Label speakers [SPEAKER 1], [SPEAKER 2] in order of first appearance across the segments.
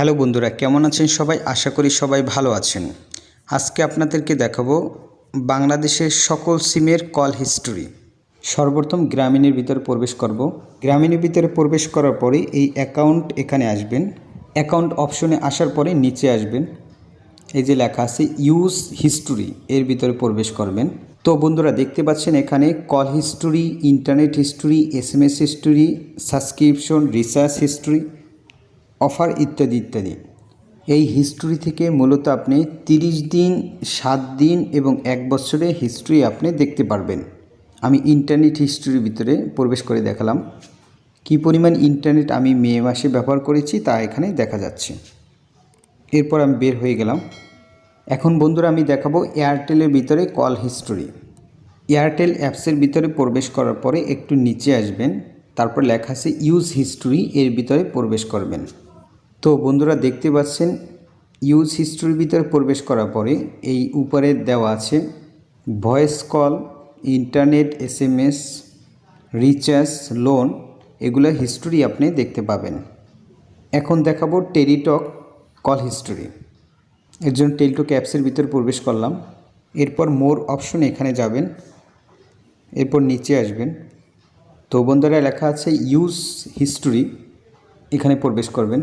[SPEAKER 1] Hello বন্ধুরা, কেমন আছেন সবাই? আশা করি সবাই ভালো আছেন। আজকে আপনাদেরকে দেখাবো বাংলাদেশের সকল সিমের কল হিস্টোরি। সর্বপ্রথম গ্রামীণের ভিতরে প্রবেশ করব। গ্রামীণের ভিতরে প্রবেশ করার পরে এই অ্যাকাউন্ট এখানে আসবেন। অ্যাকাউন্ট অপশনে আসার পরে নিচে আসবেন। এই যে লেখা আছে, ইউজ হিস্টোরি, এর ভিতরে প্রবেশ করবেন। তো বন্ধুরা, দেখতে পাচ্ছেন এখানে call history, internet history S M S history, subscription, research history offer ইত্যাদি ইত্যাদি। এই হিস্টোরি থেকে মূলত আপনি তিরিশ দিন, সাত দিন এবং এক বছরের হিস্ট্রি আপনি দেখতে পারবেন। আমি ইন্টারনেট হিস্ট্রির ভিতরে প্রবেশ করে দেখালাম। কী পরিমাণ ইন্টারনেট আমি মে মাসে ব্যবহার করেছি তা এখানে দেখা যাচ্ছে। এরপর আমি বের হয়ে গেলাম। এখন বন্ধুরা আমি দেখাবো এয়ারটেলের ভিতরে কল হিস্টোরি এয়ারটেল অ্যাপসের ভিতরে প্রবেশ করার পরে একটু নিচে আসবেন। তারপর লেখা আছে ইউজ হিস্টোরি এর ভিতরে প্রবেশ করবেন। তো বন্ধুরা দেখতে পাচ্ছেন, ইউজ হিস্টোরির ভিতরে প্রবেশ করার পরে এই উপরে দেওয়া আছে voice call internet S M S recharge loan এগুলো হিস্টোরি আপনি দেখতে পাবেন। এখন দেখাবো টেলিটক কল হিস্টোরি এর জন্য টেলিটক অ্যাপসের ভিতরে প্রবেশ করলাম। এরপর মোর অপশন এখানে যাবেন, এরপর নিচে আসবেন। তো বন্ধুরা লেখা আছে ইউজ হিস্টোরি এখানে প্রবেশ করবেন।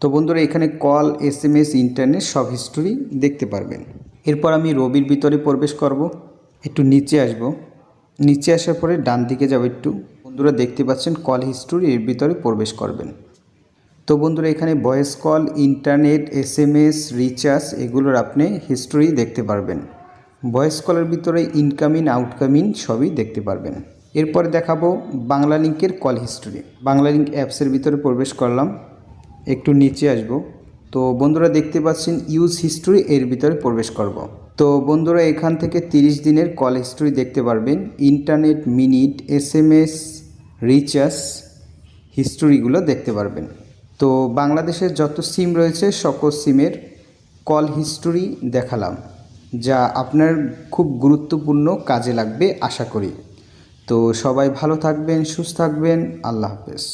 [SPEAKER 1] তো বন্ধুরা, এখানে call S M S internet সব হিস্টোরি দেখতে পারবেন। এরপর আমি রবির ভিতরে প্রবেশ করব, একটু নিচে আসব। নিচে আসার পরে ডান দিকে যাব একটু। বন্ধুরা, দেখতে পাচ্ছেন কল হিস্টোরি এর ভিতরে প্রবেশ করবেন। তো বন্ধুরা, এখানে voice call internet S M S recharge এগুলোর আপনি হিস্টোরি দেখতে পারবেন। ভয়েস কলের ভিতরে ইনকামিং আউটকামিং সবই দেখতে পারবেন। এরপরে দেখাবো বাংলা লিঙ্কের কল হিস্টোরি বাংলা লিঙ্ক অ্যাপসের ভিতরে প্রবেশ করলাম। একটু নিচে আসব। তো বন্ধুরা দেখতে পাচ্ছেন, ইউজ হিস্টোরি এর ভিতরে প্রবেশ করব। তো বন্ধুরা এখান থেকে 30 দিনের কল হিস্টোরি দেখতে পারবেন। Internet minute S M S recharge, হিস্টোরিগুলো দেখতে পারবেন। তো বাংলাদেশের যত সিম রয়েছে, সকল সিমের কল হিস্টোরি দেখালাম, যা আপনার খুব গুরুত্বপূর্ণ কাজে লাগবে, আশা করি। তো সবাই ভালো থাকবেন, সুস্থ থাকবেন, আল্লাহ হাফেজ।